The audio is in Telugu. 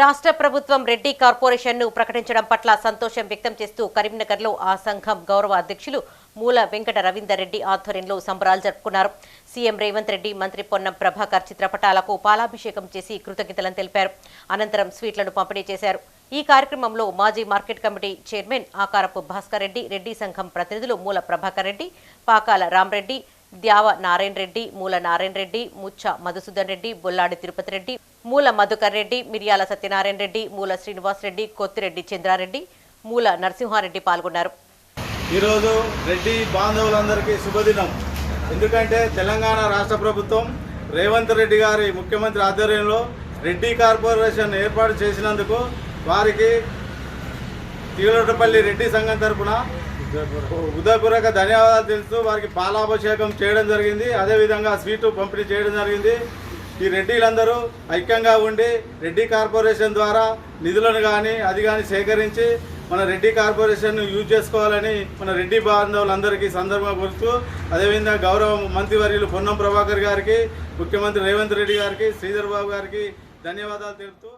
రాష్ట్ర ప్రభుత్వం రెడ్డి కార్పొరేషన్ను ప్రకటించడం పట్ల సంతోషం వ్యక్తం చేస్తూ కరీంనగర్లో ఆ సంఘం గౌరవ అధ్యక్షులు మూల వెంకట రవీందర్ రెడ్డి ఆధ్వర్యంలో సంబరాలు జరుపుకున్నారు. సీఎం రేవంత్ రెడ్డి మంత్రి పొన్నం ప్రభాకర్ చిత్రపటాలకు పాలాభిషేకం చేసి కృతజ్ఞతలను తెలిపారు. అనంతరం స్వీట్లను పంపిణీ చేశారు. ఈ కార్యక్రమంలో మాజీ market committee chairman Akarapu Bhaskar Reddy Reddy సంఘం ప్రతినిధులు మూల ప్రభాకర్ రెడ్డి పాకాల రామరెడ్డి ద్యావ నారాయణ రెడ్డి మూల నారాయణ రెడ్డి ముచ్చ మధుసూదన్ రెడ్డి బొల్లాడి తిరుపతి రెడ్డి మూల మధుకర్ రెడ్డి మిరియాల సత్యనారాయణ రెడ్డి మూల శ్రీనివాస్ రెడ్డి కొత్తిరెడ్డి చంద్రారెడ్డి మూల నరసింహారెడ్డి పాల్గొన్నారు. ఈరోజు రెడ్డి బాంధవులందరికీ శుభదినం. ఎందుకంటే తెలంగాణ రాష్ట్ర ప్రభుత్వం రేవంత్ రెడ్డి గారి ముఖ్యమంత్రి ఆధ్వర్యంలో రెడ్డి కార్పొరేషన్ ఏర్పాటు చేసినందుకు వారికి తీలటపల్లి రెడ్డి సంఘం తరఫున ఉదయపూర్వక ధన్యవాదాలు తెలుస్తూ వారికి పాలాభిషేకం చేయడం జరిగింది. అదేవిధంగా స్వీటు పంపిణీ చేయడం జరిగింది. ఈ రెడ్డిలందరూ ఐక్యంగా ఉండి రెడ్డి కార్పొరేషన్ ద్వారా నిధులను కానీ అది కానీ సేకరించి మన రెడ్డి కార్పొరేషన్ యూజ్ చేసుకోవాలని మన రెడ్డి బాంధవులందరికీ సందర్భంగా కోరుతూ అదేవిధంగా గౌరవ మంత్రివర్యులు పొన్నం ప్రభాకర్ గారికి ముఖ్యమంత్రి రేవంత్ రెడ్డి గారికి శ్రీధర్ బాబు గారికి ధన్యవాదాలు తెలుపుతూ